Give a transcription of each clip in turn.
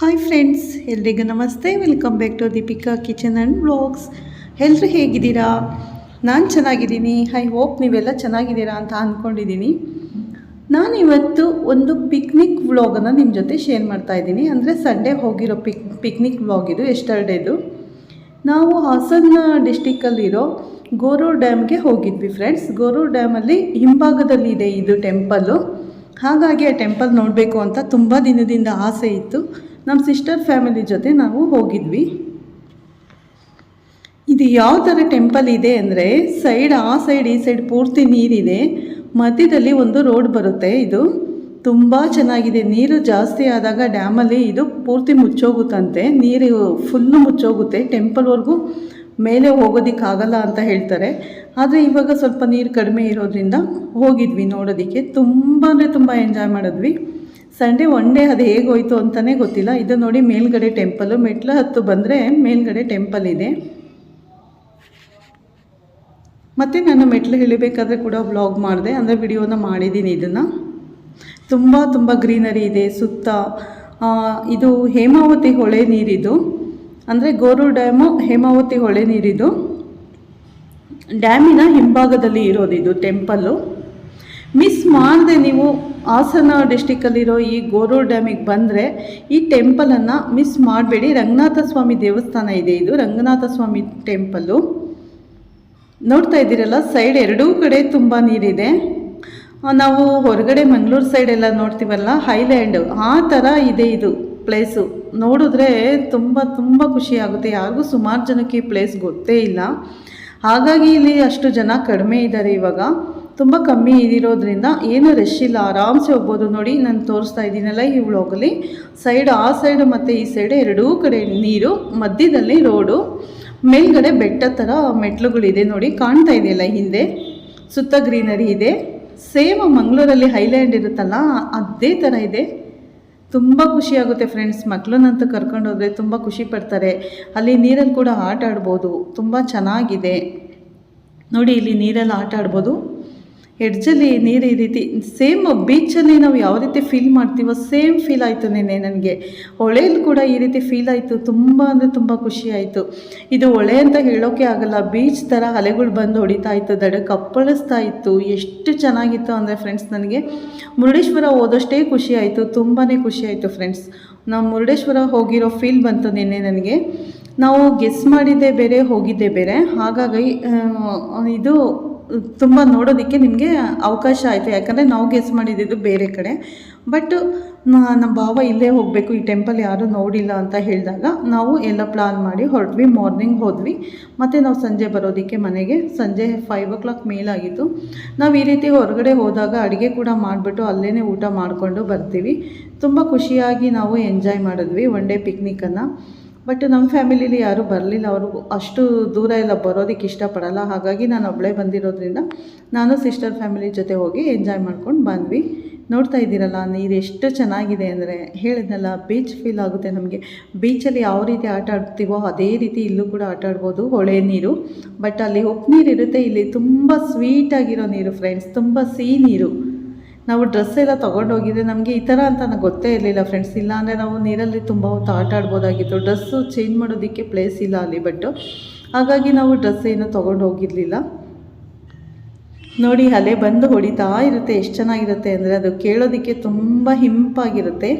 Hi friends ಎಲ್ರಿಗೂ ನಮಸ್ತೆ. Welcome back to Deepika kitchen and blogs ಎಲ್ಲರೂ ಹೇಗಿದ್ದೀರಾ? ನಾನು ಚೆನ್ನಾಗಿದ್ದೀನಿ. ಐ ಹೋಪ್ ನೀವೆಲ್ಲ ಚೆನ್ನಾಗಿದ್ದೀರಾ ಅಂತ ಅಂದ್ಕೊಂಡಿದ್ದೀನಿ ನಾನು ಇವತ್ತು ಒಂದು ಪಿಕ್ನಿಕ್ ವ್ಲಾಗನ್ನು ನಿಮ್ಮ ಜೊತೆ ಶೇರ್ ಮಾಡ್ತಾ ಇದ್ದೀನಿ. ಅಂದರೆ ಸಂಡೇ ಹೋಗಿರೋ ಪಿಕ್ ಪಿಕ್ನಿಕ್ ವ್ಲಾಗ್ ಇದು ಎಸ್ಟರ್ಡೇದು ನಾವು ಹಾಸನ ಡಿಸ್ಟಿಕ್ಕಲ್ಲಿರೋ ಗೋರೂರ್ ಡ್ಯಾಮ್ಗೆ ಹೋಗಿದ್ವಿ ಫ್ರೆಂಡ್ಸ್ ಗೋರೂರ್ ಡ್ಯಾಮಲ್ಲಿ ಹಿಂಭಾಗದಲ್ಲಿ ಇದೆ ಇದು ಟೆಂಪಲ್ಲು ಹಾಗಾಗಿ ಆ ಟೆಂಪಲ್ ನೋಡಬೇಕು ಅಂತ ತುಂಬ ದಿನದಿಂದ ಆಸೆ ಇತ್ತು. ನಮ್ಮ ಸಿಸ್ಟರ್ ಫ್ಯಾಮಿಲಿ ಜೊತೆ ನಾವು ಹೋಗಿದ್ವಿ. ಇದು ಯಾವ ಥರ ಟೆಂಪಲ್ ಇದೆ ಅಂದರೆ ಸೈಡ್ ಆ ಸೈಡ್ ಈ ಸೈಡ್ ಪೂರ್ತಿ ನೀರಿದೆ. ಮಧ್ಯದಲ್ಲಿ ಒಂದು ರೋಡ್ ಬರುತ್ತೆ ಇದು. ತುಂಬ ಚೆನ್ನಾಗಿದೆ. ನೀರು ಜಾಸ್ತಿ ಆದಾಗ ಡ್ಯಾಮಲ್ಲಿ ಇದು ಪೂರ್ತಿ ಮುಚ್ಚೋಗುತ್ತಂತೆ. ನೀರು ಫುಲ್ಲು ಮುಚ್ಚೋಗುತ್ತೆ. ಟೆಂಪಲ್ವರೆಗೂ ಮೇಲೆ ಹೋಗೋದಕ್ಕಾಗಲ್ಲ ಅಂತ ಹೇಳ್ತಾರೆ. ಆದರೆ ಇವಾಗ ಸ್ವಲ್ಪ ನೀರು ಕಡಿಮೆ ಇರೋದ್ರಿಂದ ಹೋಗಿದ್ವಿ ನೋಡೋದಕ್ಕೆ. ತುಂಬ ಅಂದರೆ ತುಂಬ ಎಂಜಾಯ್ ಮಾಡಿದ್ವಿ. ಸಂಡೇ ಒನ್ ಡೇ ಅದು ಹೇಗೋಯ್ತು ಅಂತಲೇ ಗೊತ್ತಿಲ್ಲ. ಇದು ನೋಡಿ ಮೇಲ್ಗಡೆ ಟೆಂಪಲು. ಮೆಟ್ಲ ಹತ್ತು ಬಂದರೆ ಮೇಲ್ಗಡೆ ಟೆಂಪಲ್ ಇದೆ. ಮತ್ತು ನಾನು ಮೆಟ್ಲು ಇಳಿಬೇಕಾದ್ರೆ ಕೂಡ ವ್ಲಾಗ್ ಮಾಡಿದೆ. ಅಂದರೆ ವಿಡಿಯೋನ ಮಾಡಿದ್ದೀನಿ ಇದನ್ನು. ತುಂಬ ತುಂಬ ಗ್ರೀನರಿ ಇದೆ, ಸುತ್ತ. ಇದು ಹೇಮಾವತಿ ಹೊಳೆ ನೀರಿದು. ಅಂದರೆ ಗೋರು ಡ್ಯಾಮು ಹೇಮಾವತಿ ಹೊಳೆ ನೀರಿದು. ಡ್ಯಾಮಿನ ಹಿಂಭಾಗದಲ್ಲಿ ಇರೋದಿದು ಟೆಂಪಲ್ಲು. ಮಿಸ್ ಮಾಡಿದೆ ನೀವು ಹಾಸನ ಡಿಸ್ಟಿಕ್ಕಲ್ಲಿರೋ ಈ ಗೋರೂರು ಡ್ಯಾಮಿಗೆ ಬಂದರೆ ಈ ಟೆಂಪಲನ್ನು ಮಿಸ್ ಮಾಡಬೇಡಿ. ರಂಗನಾಥ ಸ್ವಾಮಿ ದೇವಸ್ಥಾನ ಇದೆ ಇದು. ರಂಗನಾಥ ಸ್ವಾಮಿ ಟೆಂಪಲ್ಲು ನೋಡ್ತಾ ಇದ್ದೀರಲ್ಲ ಸೈಡ್ ಎರಡೂ ಕಡೆ ತುಂಬ ನೀರಿದೆ. ನಾವು ಹೊರಗಡೆ ಮಂಗಳೂರು ಸೈಡ್ ಎಲ್ಲ ನೋಡ್ತೀವಲ್ಲ ಹೈಲ್ಯಾಂಡ್ ಆ ಥರ ಇದೆ ಇದು ಪ್ಲೇಸು ನೋಡಿದ್ರೆ ತುಂಬ ತುಂಬ ಖುಷಿಯಾಗುತ್ತೆ ಯಾರಿಗೂ ಸುಮಾರು ಜನಕ್ಕೆ ಈ ಪ್ಲೇಸ್ ಗೊತ್ತೇ ಇಲ್ಲ. ಹಾಗಾಗಿ ಇಲ್ಲಿ ಅಷ್ಟು ಜನ ಕಡಿಮೆ ಇದ್ದಾರೆ ಇವಾಗ. ತುಂಬ ಕಮ್ಮಿ ಇದಿರೋದ್ರಿಂದ ಏನು ರಶ್ ಇಲ್ಲ, ಆರಾಮ್ಸೆ ಹೋಗ್ಬೋದು ನೋಡಿ, ನಾನು ತೋರಿಸ್ತಾ ಇದ್ದೀನಲ್ಲ ಈ ವ್ಲಾಗಲ್ಲಿ ಸೈಡ್ ಆ ಸೈಡ್ ಮತ್ತು ಈ ಸೈಡ್ ಎರಡೂ ಕಡೆ ನೀರು, ಮಧ್ಯದಲ್ಲಿ ರೋಡು ಮೇಲ್ಗಡೆ ಬೆಟ್ಟ ಥರ ಮೆಟ್ಲುಗಳಿದೆ ನೋಡಿ, ಕಾಣ್ತಾ ಇದೆಯಲ್ಲ ಹಿಂದೆ? ಸುತ್ತ ಗ್ರೀನರಿ ಇದೆ. ಸೇಮ್ ಮಂಗಳೂರಲ್ಲಿ ಹೈಲ್ಯಾಂಡ್ ಇರುತ್ತಲ್ಲ, ಅದೇ ಥರ ಇದೆ. ತುಂಬ ಖುಷಿಯಾಗುತ್ತೆ ಫ್ರೆಂಡ್ಸ್ ಮಕ್ಕಳನ್ನಂತೂ ಕರ್ಕೊಂಡು ಹೋದರೆ ತುಂಬ ಖುಷಿ ಪಡ್ತಾರೆ. ಅಲ್ಲಿ ನೀರಲ್ಲಿ ಕೂಡ ಆಟ ಆಡ್ಬೋದು, ತುಂಬ ಚೆನ್ನಾಗಿದೆ. ನೋಡಿ, ಇಲ್ಲಿ ನೀರಲ್ಲಿ ಆಟ ಆಡ್ಬೋದು. ಎಡ್ಜಲ್ಲಿ ನೀರು ಈ ರೀತಿ ಸೇಮ್ ಬೀಚಲ್ಲಿ ನಾವು ಯಾವ ರೀತಿ ಫೀಲ್ ಮಾಡ್ತೀವೋ ಸೇಮ್ ಫೀಲ್ ಆಯಿತು ನಿನ್ನೆ ನನಗೆ. ಹೊಳೆಯಲ್ಲಿ ಕೂಡ ಈ ರೀತಿ ಫೀಲ್ ಆಯಿತು, ತುಂಬ ಅಂದರೆ ತುಂಬ ಖುಷಿ ಆಯಿತು. ಇದು ಹೊಳೆ ಅಂತ ಹೇಳೋಕೆ ಆಗಲ್ಲ ಬೀಚ್ ಥರ ಅಲೆಗಳು ಬಂದು ಹೊಡಿತಾ ಇತ್ತು ದಡ ಕಪ್ಪಳಿಸ್ತಾ ಇತ್ತು, ಎಷ್ಟು ಚೆನ್ನಾಗಿತ್ತು ಅಂದರೆ ಫ್ರೆಂಡ್ಸ್ ನನಗೆ. ಮುರುಡೇಶ್ವರ ಹೋದಷ್ಟೇ ಖುಷಿ ಆಯಿತು ತುಂಬಾ ಖುಷಿ ಆಯಿತು ಫ್ರೆಂಡ್ಸ್ ನಾವು ಮುರುಡೇಶ್ವರ ಹೋಗಿರೋ ಫೀಲ್ ಬಂತು ನಿನ್ನೆ ನನಗೆ. ನಾವು ಗೆಸ್ ಮಾಡಿದ್ದೆ ಬೇರೆ, ಹೋಗಿದ್ದೆ ಬೇರೆ. ಹಾಗಾಗಿ ಇದು ತುಂಬ ನೋಡೋದಕ್ಕೆ ನಿಮಗೆ ಅವಕಾಶ ಆಯಿತು. ಯಾಕಂದರೆ ನಾವು ಗೆಸ್ ಮಾಡಿದ್ದು ಬೇರೆ ಕಡೆ. ಬಟ್ ನಮ್ಮ ಭಾವ ಇಲ್ಲೇ ಹೋಗಬೇಕು. ಈ ಟೆಂಪಲ್ ಯಾರೂ ನೋಡಿಲ್ಲ ಅಂತ ಹೇಳಿದಾಗ ನಾವು ಎಲ್ಲ ಪ್ಲಾನ್ ಮಾಡಿ ಹೊರಟ್ವಿ. ಮಾರ್ನಿಂಗ್ ಹೋದ್ವಿ. ಮತ್ತು ನಾವು ಸಂಜೆ ಬರೋದಕ್ಕೆ ಮನೆಗೆ. ಸಂಜೆ ಫೈವ್ ಓ ಕ್ಲಾಕ್ ಮೇಲಾಗಿತ್ತು. ನಾವು ಈ ರೀತಿ ಹೊರಗಡೆ ಹೋದಾಗ ಅಡುಗೆ ಕೂಡ ಮಾಡಿಬಿಟ್ಟು ಅಲ್ಲೇ ಊಟ ಮಾಡಿಕೊಂಡು ಬರ್ತೀವಿ. ತುಂಬ ಖುಷಿಯಾಗಿ ನಾವು ಎಂಜಾಯ್ ಮಾಡಿದ್ವಿ. ಒನ್ ಡೇ ಪಿಕ್ನಿಕನ್ನು ಬಟ್ ನಮ್ಮ ಫ್ಯಾಮಿಲೀಲಿ ಯಾರೂ ಬರಲಿಲ್ಲ. ಅವರು ಅಷ್ಟು ದೂರ ಎಲ್ಲ ಬರೋದಕ್ಕೆ ಇಷ್ಟಪಡಲ್ಲ. ಹಾಗಾಗಿ ನಾನು ಒಬ್ಬಳೇ ಬಂದಿರೋದ್ರಿಂದ ನಾನು ಸಿಸ್ಟರ್ ಫ್ಯಾಮಿಲಿ ಜೊತೆ ಹೋಗಿ ಎಂಜಾಯ್ ಮಾಡ್ಕೊಂಡು ಬಂದ್ವಿ. ನೋಡ್ತಾ ಇದ್ದೀರಲ್ಲ, ನೀರು ಎಷ್ಟು ಚೆನ್ನಾಗಿದೆ ಅಂದರೆ ಹೇಳಿದ್ನಲ್ಲ ಬೀಚ್ ಫೀಲ್ ಆಗುತ್ತೆ ನಮಗೆ. ಬೀಚಲ್ಲಿ ಯಾವ ರೀತಿ ಆಟ ಆಡ್ತೀವೋ ಅದೇ ರೀತಿ ಇಲ್ಲೂ ಕೂಡ ಆಟ ಆಡ್ಬೋದು, ಹೊಳೆ ನೀರು. ಬಟ್ ಅಲ್ಲಿ ಉಪ್ಪು ನೀರು ಇರುತ್ತೆ. ಇಲ್ಲಿ ತುಂಬ ಸ್ವೀಟಾಗಿರೋ ನೀರು ಫ್ರೆಂಡ್ಸ್ ತುಂಬ ಸಿಹಿ ನೀರು. ನಾವು ಡ್ರೆಸ್ ಎಲ್ಲ ತೊಗೊಂಡೋಗಿದ್ರೆ ನಮಗೆ ಈ ಥರ ಅಂತ ಗೊತ್ತೇ ಇರಲಿಲ್ಲ ಫ್ರೆಂಡ್ಸ್ ಇಲ್ಲಾಂದರೆ ನಾವು ನೀರಲ್ಲಿ ತುಂಬ ಹೊತ್ತು ಆಟ ಆಡ್ಬೋದಾಗಿತ್ತು. ಡ್ರೆಸ್ಸು ಚೇಂಜ್ ಮಾಡೋದಕ್ಕೆ ಪ್ಲೇಸ್ ಇಲ್ಲ ಅಲ್ಲಿ ಬಟ್ ಹಾಗಾಗಿ ನಾವು ಡ್ರೆಸ್ ಏನು ತೊಗೊಂಡು ಹೋಗಿರಲಿಲ್ಲ. ನೋಡಿ ಅಲೆ ಬಂದು ಹೊಡಿತಾ ಇರುತ್ತೆ, ಎಷ್ಟು ಚೆನ್ನಾಗಿರುತ್ತೆ ಅಂದರೆ ಅದು ಕೇಳೋದಕ್ಕೆ ತುಂಬ ಹಿಂಪಾಗಿರುತ್ತೆ.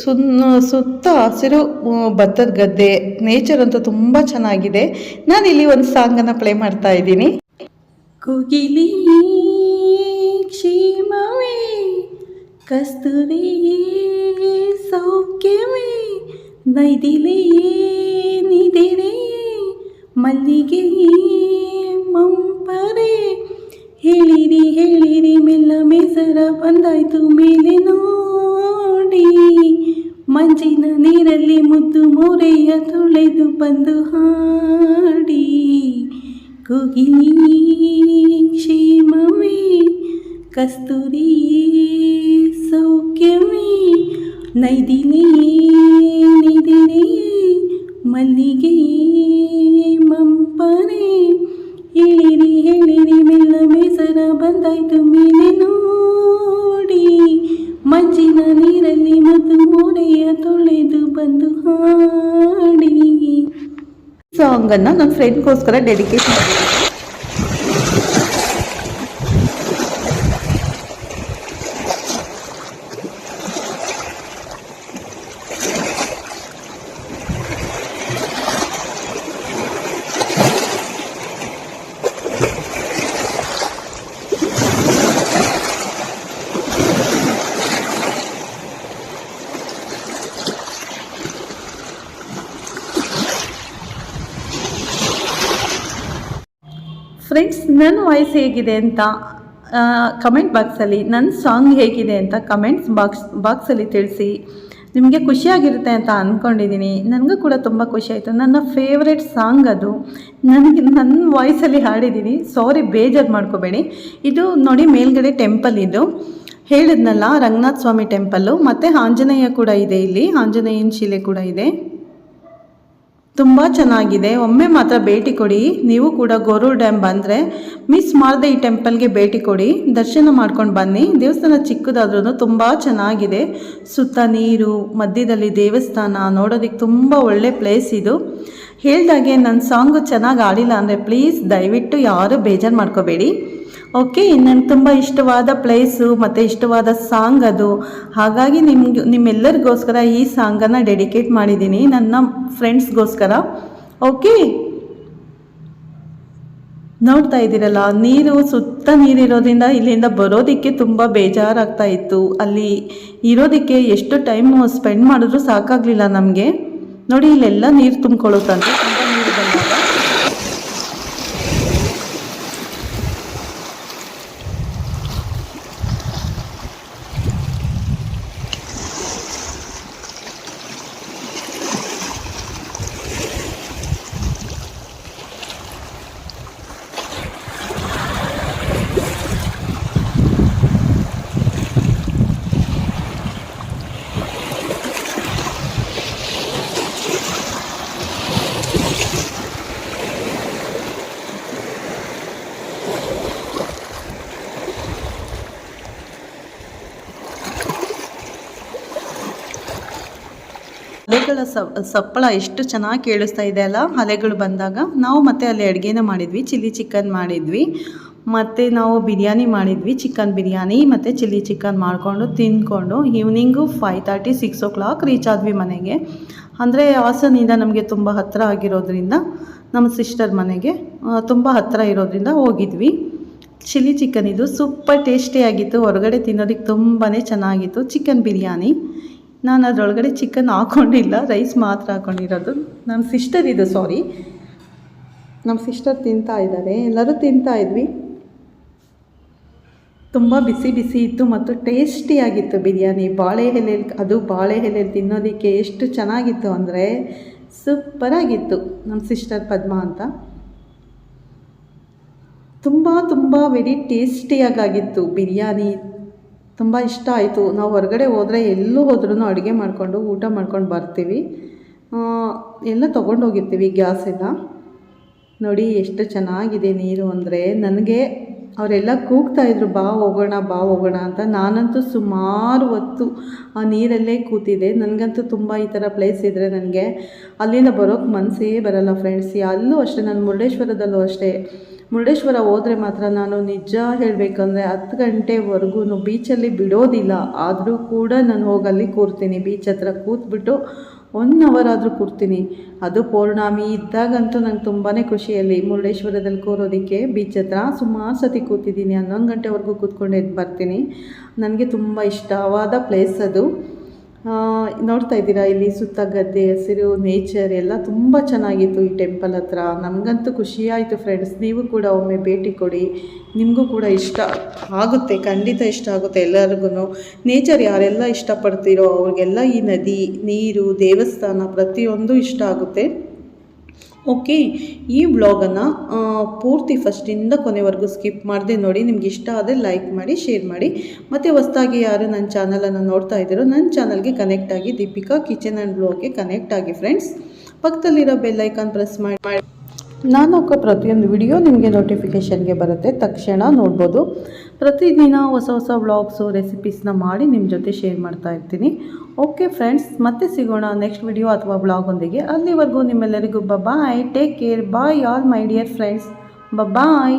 ಸುನ್ನ ಸುತ್ತ ಹಸಿರು ಭತ್ತದ ಗದ್ದೆ ನೇಚರ್ ಅಂತೂ ತುಂಬ ಚೆನ್ನಾಗಿದೆ. ನಾನು ಇಲ್ಲಿ ಒಂದು ಸಾಂಗನ್ನು ಪ್ಲೇ ಮಾಡ್ತಾ ಇದ್ದೀನಿ. ಕೋಗಿಲಿ ಕ್ಷೇಮವೇ? ಕಸ್ತೂರಿ ಸೌಖ್ಯವೇ? ನೈದಿಲೆಯೇ ನಿದಿರೆಯೇ ಮಲ್ಲಿಗೆ ಮಂಪರೆ? ಹೇಳಿರಿ ಹೇಳಿರಿ, ಮೆಲ್ಲ ಮೇಸರ ಬಂದಾಯ್ತು ಮೇಲೆ ನೋಡಿ. ಮಂಜಿನ ನೀರಲ್ಲಿ ಮುದ್ದು ಮೋರೆಯ ತುಳೆದು ಬಂದು ಹಾಡಿ. ಕೋಗಿಲಿ ಸಾಂಗನ್ನು ನನ್ನ ಫ್ರೆಂಡ್ಗೋಸ್ಕರ ಡೆಡಿಕೇಟ್ ಮಾಡಿದ್ದೀನಿ. ಫ್ರೆಂಡ್ಸ್ ನನ್ನ ವಾಯ್ಸ್ ಹೇಗಿದೆ ಅಂತ ಕಮೆಂಟ್ ಬಾಕ್ಸಲ್ಲಿ ನನ್ನ ಸಾಂಗ್ ಹೇಗಿದೆ ಅಂತ ಕಮೆಂಟ್ಸ್ ಬಾಕ್ಸ್ ಬಾಕ್ಸಲ್ಲಿ ತಿಳಿಸಿ. ನಿಮಗೆ ಖುಷಿಯಾಗಿರುತ್ತೆ ಅಂತ ಅಂದ್ಕೊಂಡಿದ್ದೀನಿ ನನಗೂ ಕೂಡ ತುಂಬ ಖುಷಿ ಆಯಿತು. ನನ್ನ ಫೇವ್ರೆಟ್ ಸಾಂಗ್ ಅದು. ನನಗೆ ನನ್ನ ವಾಯ್ಸಲ್ಲಿ ಹಾಡಿದ್ದೀನಿ ಸಾರಿ ಬೇಜಾರು ಮಾಡ್ಕೋಬೇಡಿ. ಇದು ನೋಡಿ ಮೇಲ್ಗಡೆ ಟೆಂಪಲ್ ಇದು. ಹೇಳಿದ್ನಲ್ಲ ರಂಗನಾಥ ಸ್ವಾಮಿ ಟೆಂಪಲ್ಲು ಮತ್ತು ಆಂಜನೇಯ ಕೂಡ ಇದೆ ಇಲ್ಲಿ. ಆಂಜನೇಯನ ಶಿಲೆ ಕೂಡ ಇದೆ. ತುಂಬ ಚೆನ್ನಾಗಿದೆ. ಒಮ್ಮೆ ಮಾತ್ರ ಭೇಟಿ ಕೊಡಿ. ನೀವು ಕೂಡ ಗೋರೂರ್ ಡ್ಯಾಮ್ ಬಂದರೆ ಮಿಸ್ ಮಾಡದೆ ಈ ಟೆಂಪಲ್ಗೆ ಭೇಟಿ ಕೊಡಿ. ದರ್ಶನ ಮಾಡ್ಕೊಂಡು ಬನ್ನಿ. ದೇವಸ್ಥಾನ ಚಿಕ್ಕದಾದ್ರೂ ತುಂಬ ಚೆನ್ನಾಗಿದೆ. ಸುತ್ತ ನೀರು, ಮಧ್ಯದಲ್ಲಿ ದೇವಸ್ಥಾನ ನೋಡೋದಕ್ಕೆ ತುಂಬ ಒಳ್ಳೆ ಪ್ಲೇಸ್ ಇದು. ಹೇಳ್ದಾಗೆ ನನ್ನ ಸಾಂಗು ಚೆನ್ನಾಗಿ ಆಡಿಲ್ಲ ಅಂದರೆ ಪ್ಲೀಸ್ ದಯವಿಟ್ಟು ಯಾರೂ ಬೇಜಾರು ಮಾಡ್ಕೋಬೇಡಿ. ಓಕೆ ನನ್ನ ತುಂಬ ಇಷ್ಟವಾದ ಪ್ಲೇಸು ಮತ್ತು ಇಷ್ಟವಾದ ಸಾಂಗ್ ಅದು. ಹಾಗಾಗಿ ನಿಮ್ಗೆ, ನಿಮ್ಮೆಲ್ಲರಿಗೋಸ್ಕರ ಈ ಸಾಂಗನ್ನು ಡೆಡಿಕೇಟ್ ಮಾಡಿದ್ದೀನಿ, ನನ್ನ ಫ್ರೆಂಡ್ಸ್ಗೋಸ್ಕರ ಓಕೆ? ನೋಡ್ತಾ ಇದ್ದೀರಲ್ಲ, ನೀರು ಸುತ್ತ ನೀರಿರೋದ್ರಿಂದ ಇಲ್ಲಿಂದ ಬರೋದಕ್ಕೆ ತುಂಬ ಬೇಜಾರಾಗ್ತಾ ಇತ್ತು. ಅಲ್ಲಿ ಇರೋದಕ್ಕೆ ಎಷ್ಟು ಟೈಮ್ ಸ್ಪೆಂಡ್ ಮಾಡಿದ್ರು ಸಾಕಾಗಲಿಲ್ಲ ನಮಗೆ. ನೋಡಿ, ಇಲ್ಲೆಲ್ಲ ನೀರು ತುಂಬ್ಕೊಳ್ಳುತ್ತಂತೆ ತುಂಬ ನೀರು ಬಂದಾಗ ಅಲೆಗಳ ಸಪ್ಪಳ ಎಷ್ಟು ಚೆನ್ನಾಗಿ ಕೇಳಿಸ್ತಾ ಇದೆ ಅಲ್ಲ? ಅಲೆಗಳು ಬಂದಾಗ ನಾವು ಮತ್ತೆ ಅಲ್ಲಿ ಅಡುಗೆನ ಮಾಡಿದ್ವಿ, ಚಿಲ್ಲಿ ಚಿಕನ್ ಮಾಡಿದ್ವಿ. ಮತ್ತು ನಾವು ಬಿರಿಯಾನಿ ಮಾಡಿದ್ವಿ, ಚಿಕನ್ ಬಿರಿಯಾನಿ ಮತ್ತು ಚಿಲ್ಲಿ ಚಿಕನ್ ಮಾಡಿಕೊಂಡು ತಿಂದ್ಕೊಂಡು evening five thirty, six o'clock reach ಆದ್ವಿ ಮನೆಗೆ. ಅಂದರೆ ಹಾಸನಿಂದ ನಮಗೆ ತುಂಬ ಹತ್ತಿರ ಆಗಿರೋದ್ರಿಂದ ನಮ್ಮ ಸಿಸ್ಟರ್ ಮನೆಗೆ ತುಂಬ ಹತ್ತಿರ ಇರೋದ್ರಿಂದ ಹೋಗಿದ್ವಿ. ಚಿಲ್ಲಿ ಚಿಕನ್ ಇದು ಸೂಪರ್ ಟೇಸ್ಟಿಯಾಗಿತ್ತು, ಹೊರಗಡೆ ತಿನ್ನೋದಕ್ಕೆ ತುಂಬಾ ಚೆನ್ನಾಗಿತ್ತು. ಚಿಕನ್ ಬಿರಿಯಾನಿ. ನಾನು ಅದರೊಳಗಡೆ ಚಿಕನ್ ಹಾಕ್ಕೊಂಡಿಲ್ಲ ರೈಸ್ ಮಾತ್ರ ಹಾಕ್ಕೊಂಡಿರೋದು ನಮ್ಮ ಸಿಸ್ಟರ್ ಇದು ಸಾರಿ ನಮ್ಮ ಸಿಸ್ಟರ್ ತಿಂತಾ ಇದ್ದಾರೆ. ಎಲ್ಲರೂ ತಿಂತಾ ಇದ್ವಿ. ತುಂಬ ಬಿಸಿ ಬಿಸಿ ಇತ್ತು ಮತ್ತು ಟೇಸ್ಟಿಯಾಗಿತ್ತು ಬಿರಿಯಾನಿ. ಬಾಳೆ ಎಲೆಯಲ್ಲಿ ಅದು ಬಾಳೆ ಎಲೆಯಲ್ಲಿ ತಿನ್ನೋದಕ್ಕೆ ಎಷ್ಟು ಚೆನ್ನಾಗಿತ್ತು ಅಂದರೆ ಸೂಪರಾಗಿತ್ತು ನಮ್ಮ ಸಿಸ್ಟರ್ ಪದ್ಮ ಅಂತ. ತುಂಬ ತುಂಬ ವೆರಿ ಟೇಸ್ಟಿಯಾಗಿತ್ತು ಬಿರಿಯಾನಿ. ತುಂಬ ಇಷ್ಟ ಆಯಿತು. ನಾವು ಹೊರಗಡೆ ಹೋದರೆ ಎಲ್ಲೂ ಹೋದ್ರೂ ಅಡುಗೆ ಮಾಡಿಕೊಂಡು, ಊಟ ಮಾಡ್ಕೊಂಡು ಬರ್ತೀವಿ. ಎಲ್ಲ ತೊಗೊಂಡೋಗಿರ್ತೀವಿ ಗ್ಯಾಸ್ ಎಲ್ಲ. ನೋಡಿ ಎಷ್ಟು ಚೆನ್ನಾಗಿದೆ ನೀರು ಅಂದರೆ. ನನಗೆ ಅವರೆಲ್ಲ ಕೂಗ್ತಾ ಇದ್ರು, ಬಾ ಹೋಗೋಣ ಬಾ ಹೋಗೋಣ ಅಂತ. ನಾನಂತೂ ಸುಮಾರು ಹೊತ್ತು ಆ ನೀರಲ್ಲೇ ಕೂತಿದ್ದೆ. ನನಗಂತೂ ತುಂಬ ಈ ಥರ ಪ್ಲೇಸ್ ಇದ್ದರೆ ನನಗೆ ಅಲ್ಲಿಂದ ಬರೋಕ್ಕೆ ಮನಸ್ಸೇ ಬರಲ್ಲ ಫ್ರೆಂಡ್ಸ್ ಅಲ್ಲೂ ಅಷ್ಟೇ, ನಾನು ಮುರುಡೇಶ್ವರದಲ್ಲೂ ಅಷ್ಟೇ. ಮುರುಡೇಶ್ವರ ಹೋದರೆ ಮಾತ್ರ ನಾನು ನಿಜ ಹೇಳಬೇಕಂದ್ರೆ ಹತ್ತು ಗಂಟೆವರೆಗೂ ಬೀಚಲ್ಲಿ ಬಿಡೋದಿಲ್ಲ. ಆದರೂ ಕೂಡ ನಾನು ಹೋಗಿ ಅಲ್ಲಿ ಕೂರ್ತೀನಿ. ಬೀಚ್ ಹತ್ರ ಕೂತ್ಬಿಟ್ಟು ಒನ್ ಅವರ್ ಆದರೂ ಕೂರ್ತೀನಿ. ಅದು ಪೌರ್ಣಮಿ ಇದ್ದಾಗಂತೂ ನಂಗೆ ತುಂಬಾ ಖುಷಿಯಲ್ಲಿ ಮುರುಡೇಶ್ವರದಲ್ಲಿ ಕೂರೋದಕ್ಕೆ ಬೀಚ್ ಹತ್ರ ಸುಮಾರು ಸತಿ ಕೂತಿದ್ದೀನಿ. ಹನ್ನೊಂದು ಗಂಟೆವರೆಗೂ ಕೂತ್ಕೊಂಡು ಎದ್ದು ಬರ್ತೀನಿ. ನನಗೆ ತುಂಬ ಇಷ್ಟವಾದ ಪ್ಲೇಸ್ ಅದು. ನೋಡ್ತಾ ಇದ್ದೀರಾ, ಇಲ್ಲಿ ಸುತ್ತ ಗದ್ದೆ, ಹಸಿರು ನೇಚರ್ ಎಲ್ಲ ತುಂಬ ಚೆನ್ನಾಗಿತ್ತು ಈ ಟೆಂಪಲ್ ಹತ್ರ. ನಮಗಂತೂ ಖುಷಿಯಾಯಿತು ಫ್ರೆಂಡ್ಸ್ ನೀವು ಕೂಡ ಒಮ್ಮೆ ಭೇಟಿ ಕೊಡಿ. ನಿಮಗೂ ಕೂಡ ಇಷ್ಟ ಆಗುತ್ತೆ, ಖಂಡಿತ ಇಷ್ಟ ಆಗುತ್ತೆ ಎಲ್ಲರಿಗೂ ನೇಚರ್ ಯಾರೆಲ್ಲ ಇಷ್ಟಪಡ್ತೀರೋ ಅವ್ರಿಗೆಲ್ಲ ಈ ನದಿ, ನೀರು, ದೇವಸ್ಥಾನ ಪ್ರತಿಯೊಂದು ಇಷ್ಟ ಆಗುತ್ತೆ. ಓಕೆ ಈ ಬ್ಲಾಗನ್ನು ಪೂರ್ತಿ ಫಸ್ಟಿಂದ ಕೊನೆವರೆಗೂ ಸ್ಕಿಪ್ ಮಾಡಿದೆ ನೋಡಿ, ನಿಮ್ಗೆ ಇಷ್ಟ ಆದರೆ ಲೈಕ್ ಮಾಡಿ ಶೇರ್ ಮಾಡಿ. ಮತ್ತು ಹೊಸ್ದಾಗಿ ಯಾರು ನನ್ನ ಚಾನಲನ್ನು ನೋಡ್ತಾ ಇದ್ದೀರೋ ನನ್ನ ಚಾನಲ್ಗೆ ಕನೆಕ್ಟ್ ಆಗಿ ದೀಪಿಕಾ ಕಿಚನ್ ಆ್ಯಂಡ್ ಬ್ಲಾಗ್ಗೆ ಕನೆಕ್ಟ್ ಆಗಿ ಫ್ರೆಂಡ್ಸ್ ಪಕ್ಕದಲ್ಲಿರೋ ಬೆಲ್ಲೈಕಾನ್ ಪ್ರೆಸ್ ಮಾಡಿ. ನಾನು ಪ್ರತಿಯೊಂದು ವಿಡಿಯೋ ನಿಮಗೆ ನೋಟಿಫಿಕೇಷನ್ಗೆ ಬರುತ್ತೆ. ತಕ್ಷಣ ನೋಡ್ಬೋದು. ಪ್ರತಿದಿನ ಹೊಸ ಹೊಸ ವ್ಲಾಗ್ಸು, ರೆಸಿಪೀಸ್ನ ಮಾಡಿ ನಿಮ್ಮ ಜೊತೆ ಶೇರ್ ಮಾಡ್ತಾ ಇರ್ತೀನಿ. ಓಕೆ ಫ್ರೆಂಡ್ಸ್, ಮತ್ತೆ ಸಿಗೋಣ ನೆಕ್ಸ್ಟ್ ವಿಡಿಯೋ ಅಥವಾ ವ್ಲಾಗೊಂದಿಗೆ ಅಲ್ಲಿವರೆಗೂ ನಿಮ್ಮೆಲ್ಲರಿಗೂ bye take care bye all my dear friends bye